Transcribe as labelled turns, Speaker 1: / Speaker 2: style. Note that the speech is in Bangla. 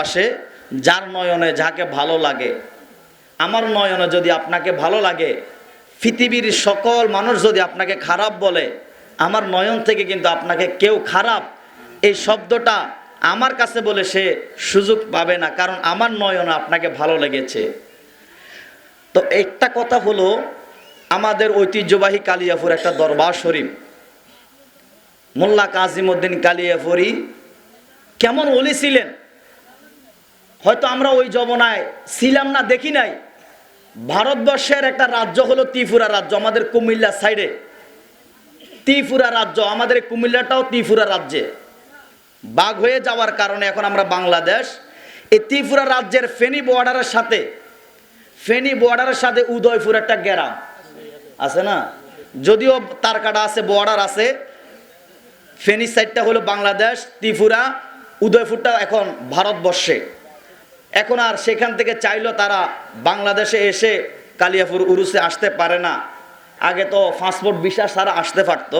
Speaker 1: পাশে যার নয়নে যাকে ভালো লাগে। আমার নয়নে যদি আপনাকে ভালো লাগে, পৃথিবীর সকল মানুষ যদি আপনাকে খারাপ বলে, আমার নয়ন থেকে কিন্তু আপনাকে কেউ খারাপ। এই শব্দটা আমার কাছে বলে সে সুযোগ পাবে না, কারণ আমার নয়নে আপনাকে ভালো লেগেছে। তো একটা কথা হলো, আমাদের ঐতিহ্যবাহী কালিয়াপুর একটা দরবার শরীফ। মোল্লা কাজিমুদ্দিন কালিয়াপুরি কেমন অলি ছিলেন? হয়তো আমরা ওই জমানায় ছিলাম না, দেখি নাই। ভারতবর্ষের একটা রাজ্য হলো ত্রিপুরা রাজ্য, আমাদের কুমিল্লা সাইডে। ত্রিপুরা রাজ্য, আমাদের কুমিল্লাটাও ত্রিপুরা রাজ্যে। বাঘ হয়ে যাওয়ার কারণে এখন আমরা বাংলাদেশ। এই ত্রিপুরা রাজ্যের ফেনী বর্ডারের সাথে, ফেনী বর্ডারের সাথে উদয়পুর একটা গ্রাম। আছে না? যদিও তার কাটা আছে, বর্ডার আছে। ফেনী সাইডটা হলো বাংলাদেশ, ত্রিপুরা, উদয়পুরটা এখন ভারতবর্ষে। এখন আর সেখান থেকে চাইলো তারা বাংলাদেশে এসে কালিয়াপুর, উরুসে আসতে পারে না। আগে তো পাসপোর্ট বিশ্বাস তারা আসতে পারতো।